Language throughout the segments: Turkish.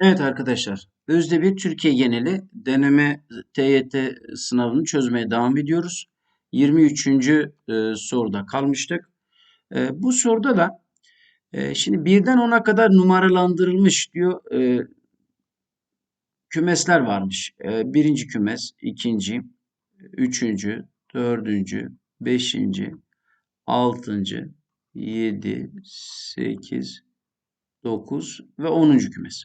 Evet arkadaşlar, Özde bir Türkiye geneli deneme TYT sınavını çözmeye devam ediyoruz. 23. e, soruda kalmıştık. E, bu soruda da e, şimdi birden 10'a kadar numaralandırılmış diyor kümesler varmış. Birinci kümes, ikinci, üçüncü, dördüncü, beşinci, altıncı, yedi, sekiz, dokuz ve onuncu kümes.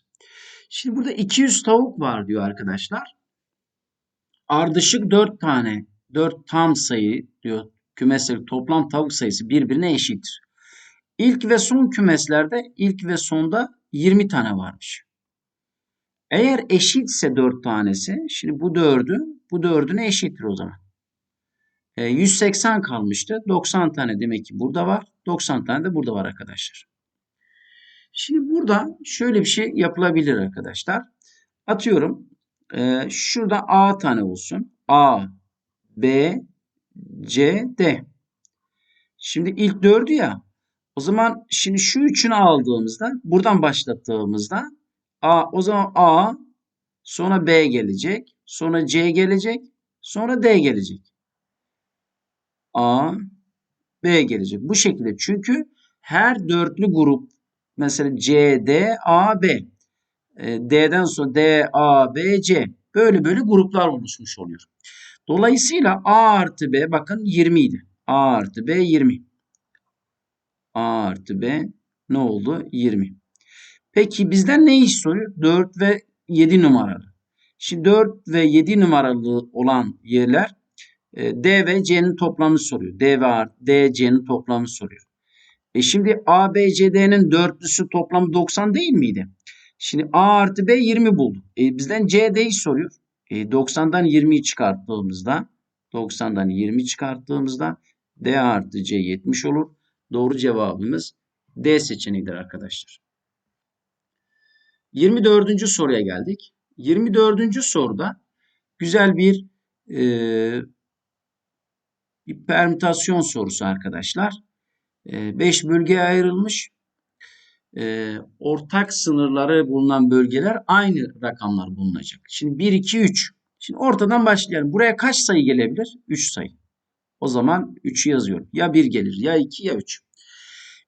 Şimdi burada 200 tavuk var diyor arkadaşlar. Ardışık 4 tane, 4 tam sayı diyor kümeslerin toplam tavuk sayısı birbirine eşittir. İlk ve son kümeslerde ilk ve sonda 20 tane varmış. Eğer eşitse 4 tanesi, şimdi bu 4'ü bu 4'üne eşittir o zaman. E, 180 kalmıştı. 90 tane demek ki burada var. 90 tane de burada var arkadaşlar. Şimdi burada şöyle bir şey yapılabilir arkadaşlar. Atıyorum e, şurada A tane olsun. A, B, C, D. Şimdi ilk dördü ya. O zaman şimdi şu üçünü aldığımızda buradan başlattığımızda A o zaman A sonra B gelecek. Sonra C gelecek. Sonra D gelecek. A, B gelecek. Bu şekilde çünkü her dörtlü grup mesela C, D, A, B. E, D'den sonra D, A, B, C. Böyle böyle gruplar oluşmuş oluyor. Dolayısıyla A artı B bakın 20 idi. A artı B 20. A artı B ne oldu? 20. Peki bizden ne iş soruyor? 4 ve 7 numaralı. Şimdi 4 ve 7 numaralı olan yerler e, D ve C'nin toplamını soruyor. D ve D, C'nin toplamını soruyor. E şimdi A, B, C, D'nin dörtlüsü toplamı 90 değil miydi? Şimdi A artı B 20 bulduk. E bizden C, D'yi soruyor. E 90'dan 20'yi çıkarttığımızda 90'dan 20 çıkarttığımızda D artı C 70 olur. Doğru cevabımız D seçeneğidir arkadaşlar. 24. soruya geldik. 24. soruda güzel bir e, bir permütasyon sorusu arkadaşlar. 5 bölgeye ayrılmış. E, ortak sınırları bulunan bölgeler aynı rakamlar bulunacak. Şimdi 1, 2, 3. Şimdi ortadan başlayalım. Buraya kaç sayı gelebilir? 3 sayı. O zaman 3'ü yazıyorum. Ya 1 gelir ya 2 ya 3.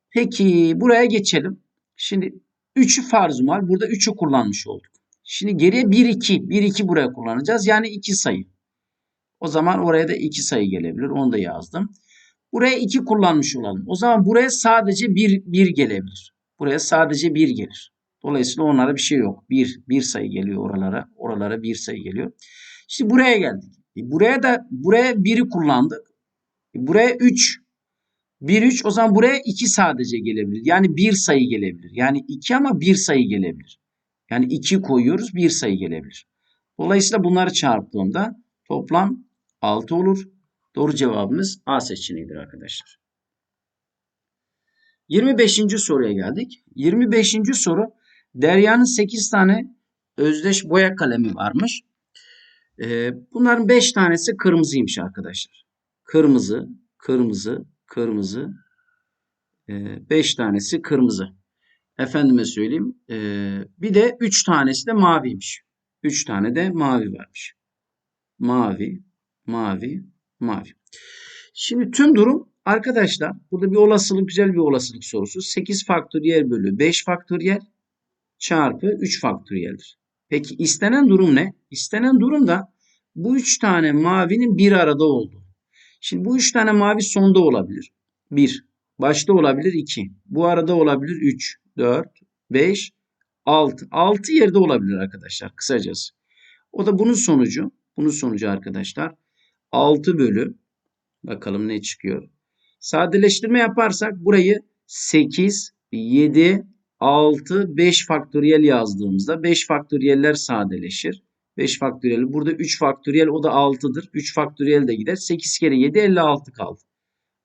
Peki buraya geçelim. Şimdi 3'ü farz var. Burada 3'ü kullanmış olduk. Şimdi geriye 1, 2. 1, 2 buraya kullanacağız. Yani 2 sayı. O zaman oraya da 2 sayı gelebilir. Onu da yazdım. Buraya 2 kullanmış olalım. O zaman buraya sadece 1, 1 gelebilir. Buraya sadece 1 gelir. Dolayısıyla onlara bir şey yok. 1, 1 sayı geliyor oralara. Oralara 1 sayı geliyor. Şimdi buraya geldik. E buraya da buraya 1'i kullandık. E buraya 3. 1, 3 o zaman buraya 2 sadece gelebilir. Yani 1 sayı gelebilir. Yani 2 ama 1 sayı gelebilir. Yani 2 koyuyoruz 1 sayı gelebilir. Dolayısıyla bunları çarptığımda toplam 6 olur. Doğru cevabımız A seçeneğidir arkadaşlar. 25. soruya geldik. 25. soru Derya'nın 8 tane özdeş boya kalemi varmış. Ee, bunların 5 tanesi kırmızıymış arkadaşlar. Kırmızı, kırmızı, kırmızı. 5 ee, tanesi kırmızı. Efendime söyleyeyim. Ee, bir de 3 tanesi de maviymiş. 3 tane de mavi varmış. Mavi, mavi, mavi. Şimdi tüm durum arkadaşlar burada bir olasılık güzel bir olasılık sorusu. 8 faktöriyel bölü 5 faktöriyel çarpı 3 faktöriyeldir. Peki istenen durum ne? İstenen durum da bu 3 tane mavinin bir arada olduğu. Şimdi bu 3 tane mavi sonda olabilir. 1. Başta olabilir 2. Bu arada olabilir 3, 4, 5, 6. 6 yerde olabilir arkadaşlar kısacası. O da bunun sonucu. Bunun sonucu arkadaşlar 6 bölü bakalım ne çıkıyor. Sadeleştirme yaparsak burayı 8, 7, 6, 5 faktöriyel yazdığımızda 5 faktöriyeller sadeleşir. 5 faktöriyel burada 3 faktöriyel o da 6'dır. 3 faktöriyel de gider. 8 kere 7 56 kaldı.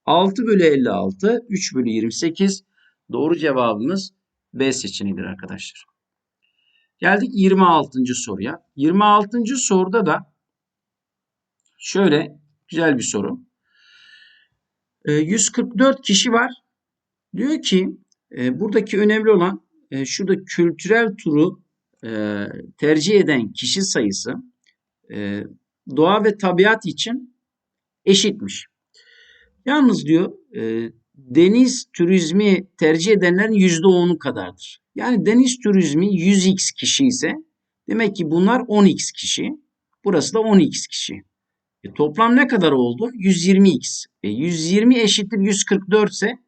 6 bölü 56 3 bölü 28 doğru cevabımız B seçeneğidir arkadaşlar. Geldik 26. soruya. 26. soruda da Şöyle güzel bir soru. 144 ee, kişi var. Diyor ki e, buradaki önemli olan e, şurada kültürel turu e, tercih eden kişi sayısı e, doğa ve tabiat için eşitmiş. Yalnız diyor deniz turizmi tercih edenlerin %10'u kadardır. Yani deniz turizmi 100x kişi ise demek ki bunlar 10x kişi. Burası da 10x kişi. E, toplam ne kadar oldu? 120x. E, 120 eşittir 144 ise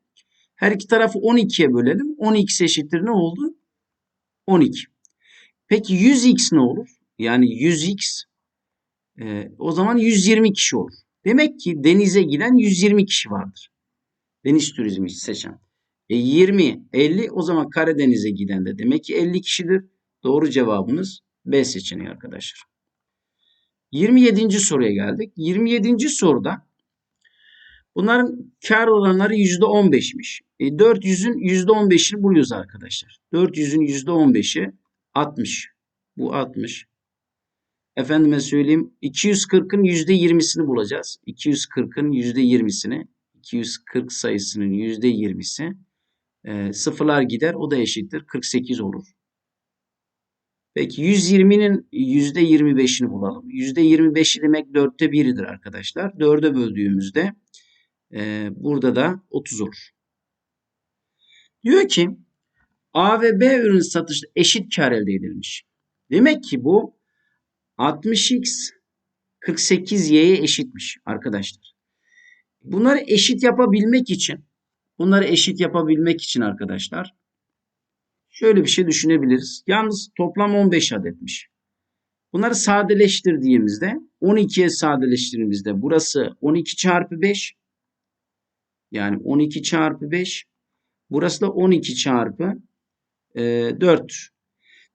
her iki tarafı 12'ye bölelim. 10x eşittir ne oldu? 12. Peki 100x ne olur? Yani 100x e, o zaman 120 kişi olur. Demek ki denize giden 120 kişi vardır. Deniz turizmi seçen. E 20, 50 o zaman Karadeniz'e giden de demek ki 50 kişidir. Doğru cevabımız B seçeneği arkadaşlar. 27. soruya geldik. 27. soruda bunların kar oranları %15'miş. E 400'ün %15'ini buluyoruz arkadaşlar. 400'ün %15'i 60. Bu 60. Efendime söyleyeyim 240'ın %20'sini bulacağız. 240'ın %20'sini 240 sayısının %20'si e, sıfırlar gider o da eşittir 48 olur. Peki 120'nin %25'ini bulalım. %25'i demek 4'te 1'idir arkadaşlar. 4'e böldüğümüzde e, burada da 30 olur. Diyor ki A ve B ürün satışta eşit kar elde edilmiş. Demek ki bu 60x 48y'ye eşitmiş arkadaşlar. Bunları eşit yapabilmek için bunları eşit yapabilmek için arkadaşlar şöyle bir şey düşünebiliriz. Yalnız toplam 15 adetmiş. Bunları sadeleştirdiğimizde 12'ye sadeleştirdiğimizde burası 12 çarpı 5 yani 12 çarpı 5 burası da 12 çarpı e, 4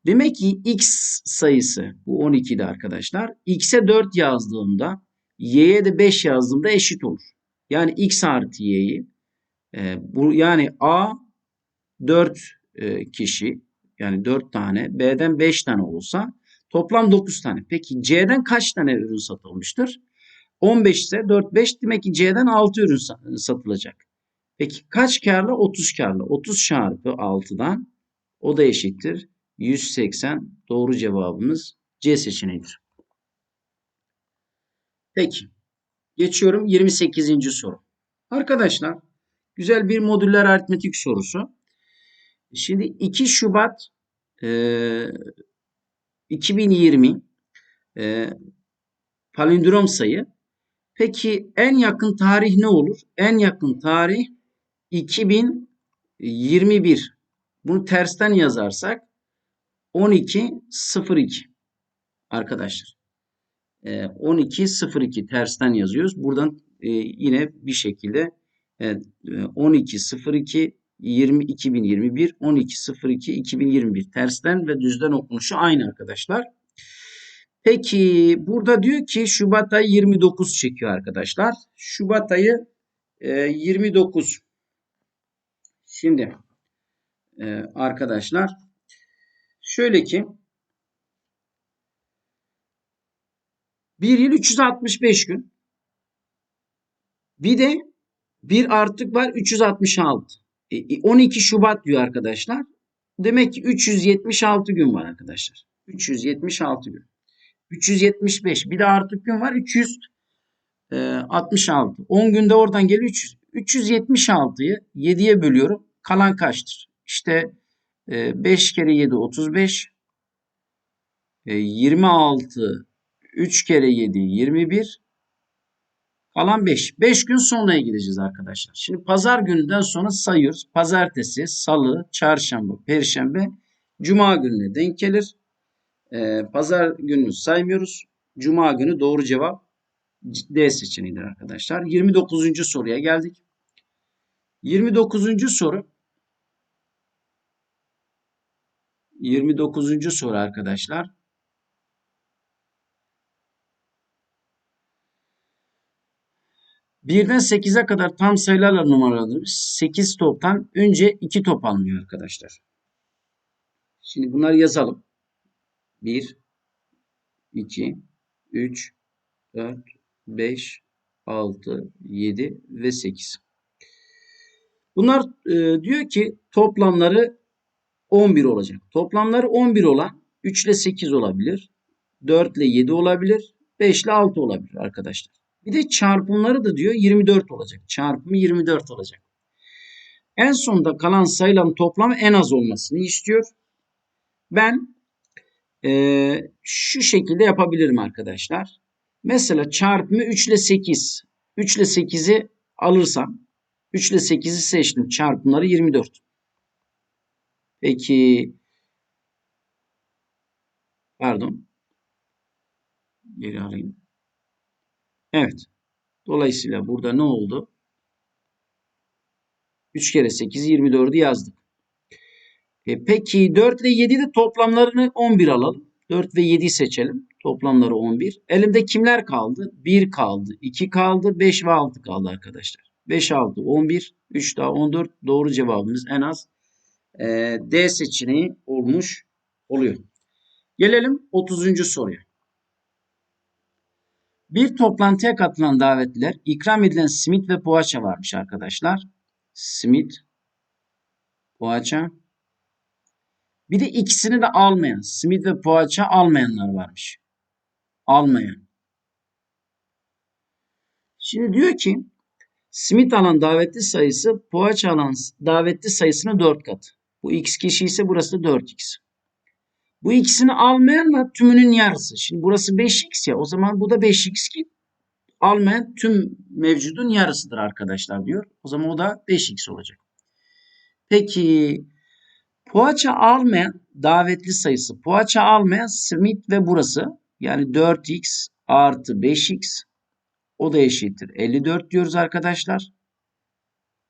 Demek ki x sayısı bu 12'de arkadaşlar. x'e 4 yazdığımda y'ye de 5 yazdığımda eşit olur. Yani x artı y'yi e, bu yani a 4 e, kişi yani 4 tane b'den 5 tane olsa toplam 9 tane. Peki c'den kaç tane ürün satılmıştır? 15 ise 4 5 demek ki c'den 6 ürün satılacak. Peki kaç karlı? 30 karlı. 30 çarpı 6'dan o da eşittir 180 doğru cevabımız C seçeneğidir. Peki. Geçiyorum 28. soru. Arkadaşlar güzel bir modüller aritmetik sorusu. Şimdi 2 Şubat e, 2020 e, palindrom sayı. Peki en yakın tarih ne olur? En yakın tarih 2021. Bunu tersten yazarsak 12.02 arkadaşlar. 12.02 ee, tersten yazıyoruz. Buradan e, yine bir şekilde 12.02 20 2021 12.02 2021 tersten ve düzden okunuşu aynı arkadaşlar. Peki burada diyor ki Şubat ayı 29 çekiyor arkadaşlar. Şubat ayı 29. E, Şimdi e, arkadaşlar Şöyle ki bir yıl 365 gün. Bir de bir artık var 366. E, 12 Şubat diyor arkadaşlar. Demek ki 376 gün var arkadaşlar. 376 gün. 375. Bir de artık gün var 366. 10 günde oradan geliyor 300. 376'yı 7'ye bölüyorum. Kalan kaçtır? İşte 5 ee, kere 7 35. 26 3 kere 7 21. Kalan 5. 5 gün sonraya gideceğiz arkadaşlar. Şimdi pazar gününden sonra sayıyoruz. Pazartesi, salı, çarşamba, perşembe, cuma gününe denk gelir. Ee, pazar gününü saymıyoruz. Cuma günü doğru cevap D seçeneğidir arkadaşlar. 29. soruya geldik. 29. soru 29. soru arkadaşlar. Birden 8'e kadar tam sayılarla numaralandırılmış 8 toptan önce 2 top alınıyor arkadaşlar. Şimdi bunları yazalım. 1, 2, 3, 4, 5, 6, 7 ve 8. Bunlar e, diyor ki toplamları 11 olacak. Toplamları 11 olan 3 ile 8 olabilir. 4 ile 7 olabilir. 5 ile 6 olabilir arkadaşlar. Bir de çarpımları da diyor 24 olacak. Çarpımı 24 olacak. En sonda kalan sayıların toplamı en az olmasını istiyor. Ben eee, şu şekilde yapabilirim arkadaşlar. Mesela çarpımı 3 ile 8. 3 ile 8'i alırsam 3 ile 8'i seçtim. Çarpımları 24. Peki pardon. Geri alayım. Evet. Dolayısıyla burada ne oldu? 3 kere 8 24'ü yazdık. E peki 4 ile 7 de toplamlarını 11 alalım. 4 ve 7'yi seçelim. Toplamları 11. Elimde kimler kaldı? 1 kaldı, 2 kaldı, 5 ve 6 kaldı arkadaşlar. 5, 6, 11, 3 daha 14. Doğru cevabımız en az e, D seçeneği olmuş oluyor. Gelelim 30. soruya. Bir toplantıya katılan davetliler ikram edilen simit ve poğaça varmış arkadaşlar. Simit, poğaça. Bir de ikisini de almayan, simit ve poğaça almayanlar varmış. Almayan. Şimdi diyor ki simit alan davetli sayısı poğaça alan davetli sayısının 4 katı. Bu x kişi ise burası da 4x. Bu ikisini almayanla tümünün yarısı. Şimdi burası 5x ya o zaman bu da 5x ki almayan tüm mevcudun yarısıdır arkadaşlar diyor. O zaman o da 5x olacak. Peki poğaça almayan davetli sayısı. Poğaça almayan simit ve burası. Yani 4x artı 5x o da eşittir. 54 diyoruz arkadaşlar.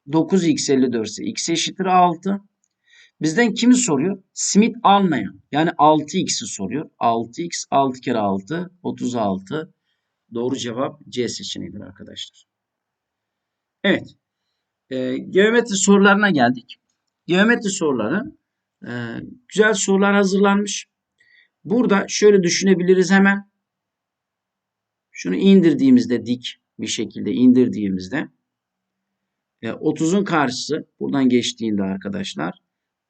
9x 54 ise x eşittir 6. Bizden kimi soruyor? Simit almayan. Yani 6x'i soruyor. 6x 6 kere 6 36. Doğru cevap C seçeneğidir arkadaşlar. Evet. E, geometri sorularına geldik. Geometri soruları e, güzel sorular hazırlanmış. Burada şöyle düşünebiliriz hemen. Şunu indirdiğimizde dik bir şekilde indirdiğimizde e, 30'un karşısı buradan geçtiğinde arkadaşlar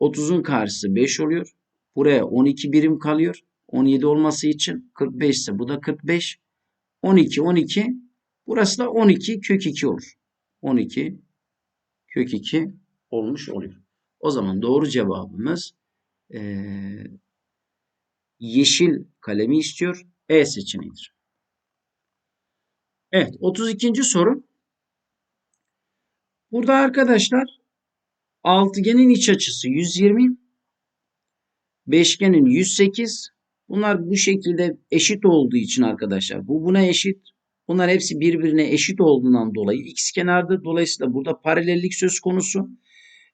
30'un karşısı 5 oluyor. Buraya 12 birim kalıyor. 17 olması için 45 ise bu da 45. 12 12 burası da 12 kök 2 olur. 12 kök 2 olmuş oluyor. O zaman doğru cevabımız e, yeşil kalemi istiyor. E seçeneğidir. Evet 32. soru. Burada arkadaşlar altıgenin iç açısı 120. Beşgenin 108. Bunlar bu şekilde eşit olduğu için arkadaşlar bu buna eşit. Bunlar hepsi birbirine eşit olduğundan dolayı x kenardır. Dolayısıyla burada paralellik söz konusu.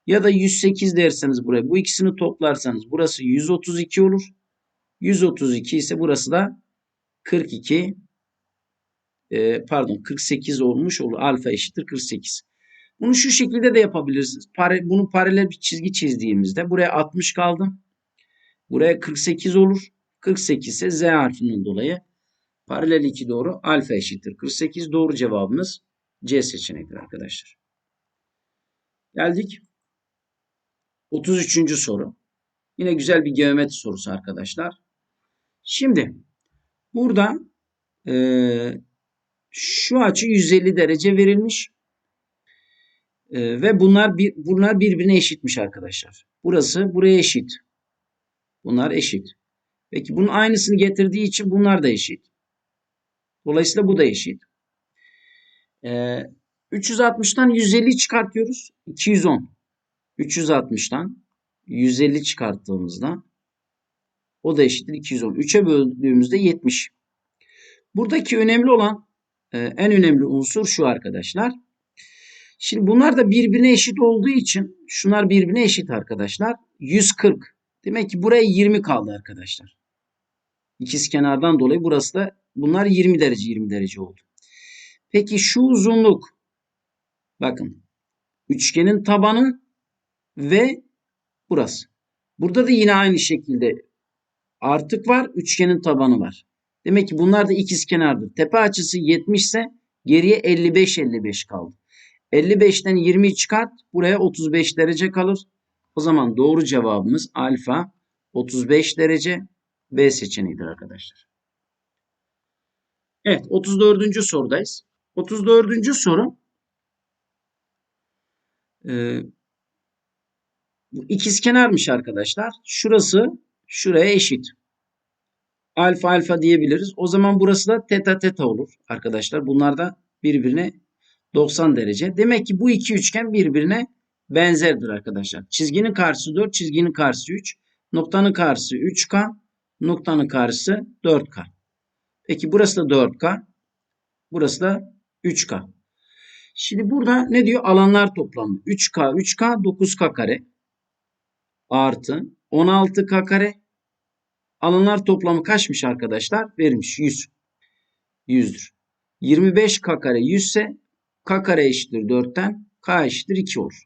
Ya da 108 derseniz buraya bu ikisini toplarsanız burası 132 olur. 132 ise burası da 42 e, pardon 48 olmuş olur. Alfa eşittir 48. Bunu şu şekilde de yapabilirsiniz. Pare, bunu paralel bir çizgi çizdiğimizde buraya 60 kaldım. Buraya 48 olur. 48 ise Z harfinden dolayı paralel 2 doğru alfa eşittir. 48 doğru cevabımız C seçeneğidir arkadaşlar. Geldik 33. soru. Yine güzel bir geometri sorusu arkadaşlar. Şimdi burada e, şu açı 150 derece verilmiş. E, ve bunlar bir, bunlar birbirine eşitmiş arkadaşlar. Burası buraya eşit. Bunlar eşit. Peki bunun aynısını getirdiği için bunlar da eşit. Dolayısıyla bu da eşit. E, 360'tan 150 çıkartıyoruz. 210. 360'tan 150 çıkarttığımızda o da eşittir 210. 3'e böldüğümüzde 70. Buradaki önemli olan e, en önemli unsur şu arkadaşlar. Şimdi bunlar da birbirine eşit olduğu için şunlar birbirine eşit arkadaşlar. 140. Demek ki buraya 20 kaldı arkadaşlar. İkiz kenardan dolayı burası da bunlar 20 derece 20 derece oldu. Peki şu uzunluk bakın üçgenin tabanı ve burası. Burada da yine aynı şekilde artık var. Üçgenin tabanı var. Demek ki bunlar da ikiz kenardır. Tepe açısı 70 ise geriye 55-55 kaldı. 55'ten 20 çıkart. Buraya 35 derece kalır. O zaman doğru cevabımız alfa 35 derece. B seçeneğidir arkadaşlar. Evet 34. sorudayız. 34. soru e, bu ikizkenarmış arkadaşlar. Şurası şuraya eşit. Alfa alfa diyebiliriz. O zaman burası da teta teta olur arkadaşlar. Bunlar da birbirine 90 derece. Demek ki bu iki üçgen birbirine benzerdir arkadaşlar. Çizginin karşısı 4, çizginin karşısı 3. Noktanın karşısı 3K, noktanın karşısı 4K. Peki burası da 4K, burası da 3K. Şimdi burada ne diyor? Alanlar toplamı. 3K, 3K, 9K kare artı 16K kare. Alanlar toplamı kaçmış arkadaşlar? Vermiş 100. 100'dür. 25K kare 100 ise K kare eşittir 4'ten K eşittir 2 olur.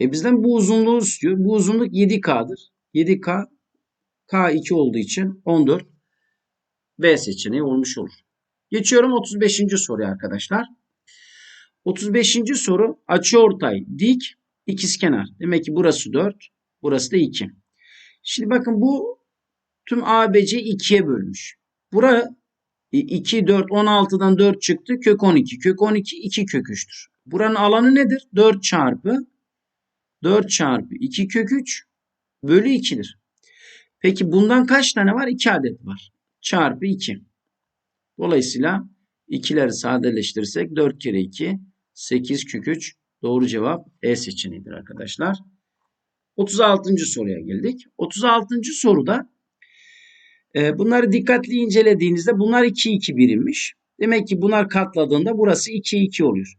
E bizden bu uzunluğu istiyor. Bu uzunluk 7K'dır. 7K K2 olduğu için 14 B seçeneği olmuş olur. Geçiyorum 35. soruya arkadaşlar. 35. soru açıortay dik ikizkenar. Demek ki burası 4, burası da 2. Şimdi bakın bu tüm ABC 2'ye bölmüş. Bura 2, 4, 16'dan 4 çıktı. Kök 12. Kök 12 2 kök 3'tür. Buranın alanı nedir? 4 çarpı 4 çarpı 2 kök 3 bölü 2'dir. Peki bundan kaç tane var? 2 adet var. Çarpı 2. Dolayısıyla ikileri sadeleştirirsek 4 kere 2 8 kök 3 doğru cevap E seçeneğidir arkadaşlar. 36. soruya geldik. 36. soruda e, bunları dikkatli incelediğinizde bunlar 2 2 birimmiş. Demek ki bunlar katladığında burası 2 2 oluyor.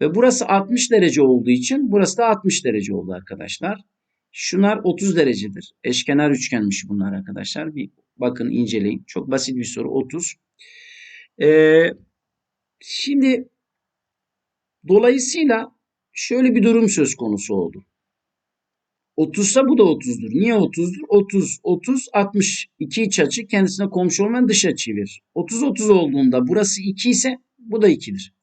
Ve burası 60 derece olduğu için burası da 60 derece oldu arkadaşlar. Şunlar 30 derecedir. Eşkenar üçgenmiş bunlar arkadaşlar. Bir bakın inceleyin. Çok basit bir soru. 30. Ee, şimdi dolayısıyla şöyle bir durum söz konusu oldu. 30 ise bu da 30'dur. Niye 30'dur? 30, 30, 60. İki iç açı kendisine komşu olmayan dış açıyı verir. 30, 30 olduğunda burası 2 ise bu da 2'dir.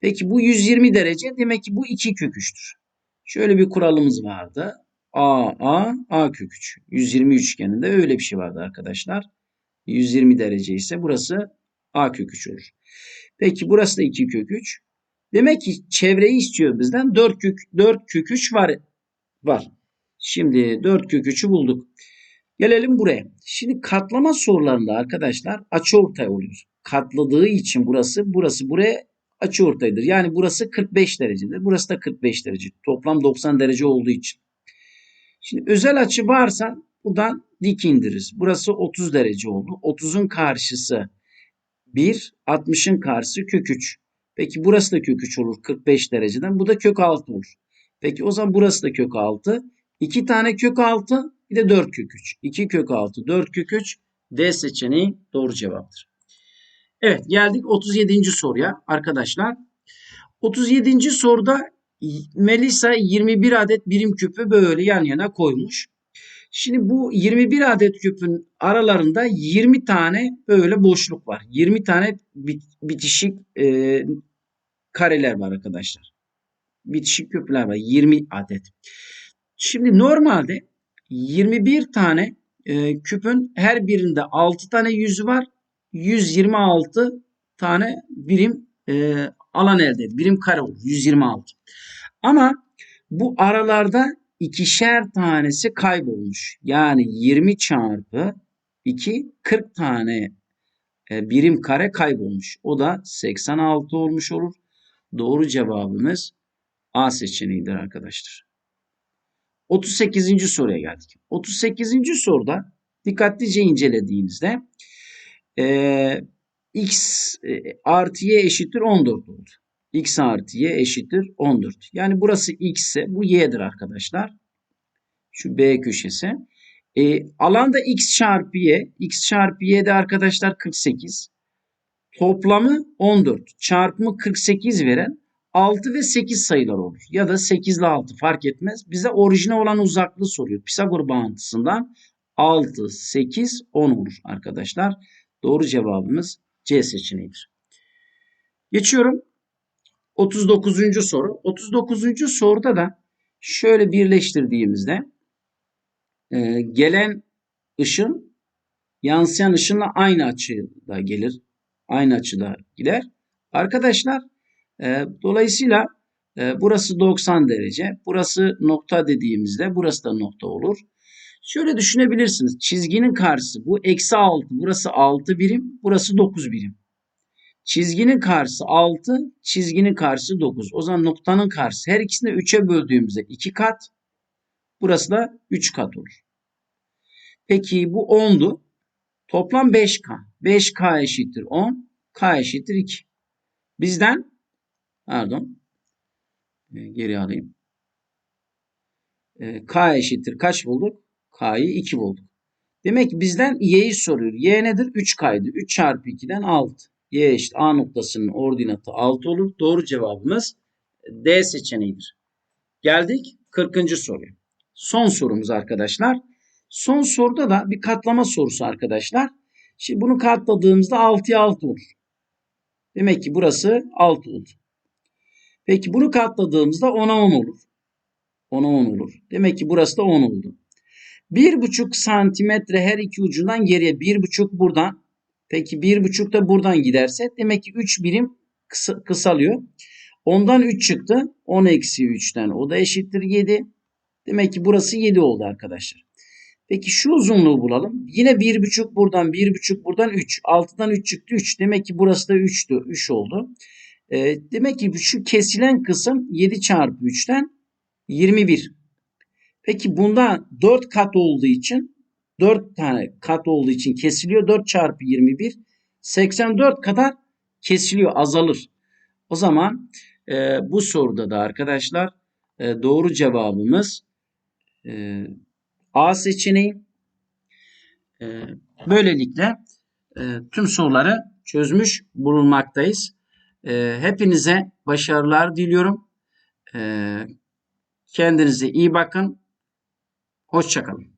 Peki bu 120 derece demek ki bu 2 kök 3'tür. Şöyle bir kuralımız vardı. A, A, A kök 3. 120 üçgeninde öyle bir şey vardı arkadaşlar. 120 derece ise burası A kök 3 olur. Peki burası da 2 kök 3. Demek ki çevreyi istiyor bizden. 4 kök, 4 kök 3 var. var. Şimdi 4 kök 3'ü bulduk. Gelelim buraya. Şimdi katlama sorularında arkadaşlar açıortay oluyor. Katladığı için burası, burası buraya açıortaydır. Yani burası 45 derecedir. Burası da 45 derece. Toplam 90 derece olduğu için. Şimdi özel açı varsa buradan dik indiririz. Burası 30 derece oldu. 30'un karşısı 1, 60'ın karşısı kök 3. Peki burası da kök 3 olur 45 dereceden. Bu da kök 6 olur. Peki o zaman burası da kök 6. 2 tane kök 6 bir de 4 kök 3. 2 kök 6 4 kök 3 D seçeneği doğru cevaptır. Evet geldik 37. soruya arkadaşlar. 37. soruda Melisa 21 adet birim küpü böyle yan yana koymuş. Şimdi bu 21 adet küpün aralarında 20 tane böyle boşluk var. 20 tane bitişik e, kareler var arkadaşlar. Bitişik küpler var. 20 adet. Şimdi normalde 21 tane e, küpün her birinde 6 tane yüzü var. 126 tane birim e, alan elde. Birim kare olur. 126. Ama bu aralarda ikişer tanesi kaybolmuş. Yani 20 çarpı 2 40 tane e, birim kare kaybolmuş. O da 86 olmuş olur. Doğru cevabımız A seçeneğidir arkadaşlar. 38. soruya geldik. 38. soruda dikkatlice incelediğinizde e, x e, artı y eşittir 14 oldu. x artı y eşittir 14. Yani burası x ise bu y'dir arkadaşlar. Şu b köşesi. E, alanda x çarpı y. x çarpı y de arkadaşlar 48. Toplamı 14. Çarpımı 48 veren 6 ve 8 sayılar olur. Ya da 8 ile 6 fark etmez. Bize orijine olan uzaklığı soruyor. Pisagor bağıntısından 6, 8, 10 olur arkadaşlar. Doğru cevabımız C seçeneğidir. Geçiyorum 39. soru. 39. soruda da şöyle birleştirdiğimizde e, gelen ışın yansıyan ışınla aynı açıda gelir. Aynı açıda gider. Arkadaşlar e, dolayısıyla e, burası 90 derece. Burası nokta dediğimizde burası da nokta olur. Şöyle düşünebilirsiniz. Çizginin karşısı bu eksi 6. Burası 6 birim. Burası 9 birim. Çizginin karşısı 6. Çizginin karşısı 9. O zaman noktanın karşısı. Her ikisini 3'e böldüğümüzde 2 kat. Burası da 3 kat olur. Peki bu 10'du. Toplam 5K. 5K eşittir 10. K eşittir 2. Bizden pardon e, geri alayım. E, K eşittir kaç bulduk? K'yı 2 bulduk. Demek ki bizden y'yi soruyor. Y nedir? 3K'ydı. 3 çarpı 2'den 6. Y eşit A noktasının ordinatı 6 olur. Doğru cevabımız D seçeneğidir. Geldik 40. soruya. Son sorumuz arkadaşlar. Son soruda da bir katlama sorusu arkadaşlar. Şimdi bunu katladığımızda 6'ya 6 olur. Demek ki burası 6 oldu. Peki bunu katladığımızda 10'a 10 olur. 10'a 10 olur. Demek ki burası da 10 oldu. 1,5 santimetre her iki ucundan geriye 1,5 buradan. Peki 1,5 da buradan giderse demek ki 3 birim kısa, kısalıyor. Ondan 3 çıktı. 10 eksi 3'ten o da eşittir 7. Demek ki burası 7 oldu arkadaşlar. Peki şu uzunluğu bulalım. Yine 1,5 buradan 1,5 buradan 3. 6'dan 3 çıktı 3. Demek ki burası da 3'tü. 3 oldu. E, demek ki şu kesilen kısım 7 çarpı 3'ten 21. Peki bunda 4 kat olduğu için 4 tane kat olduğu için kesiliyor. 4 çarpı 21 84 kadar kesiliyor azalır. O zaman e, bu soruda da arkadaşlar e, doğru cevabımız e, A seçeneği. E, böylelikle e, tüm soruları çözmüş bulunmaktayız. E, hepinize başarılar diliyorum. E, kendinize iyi bakın. Hoşçakalın.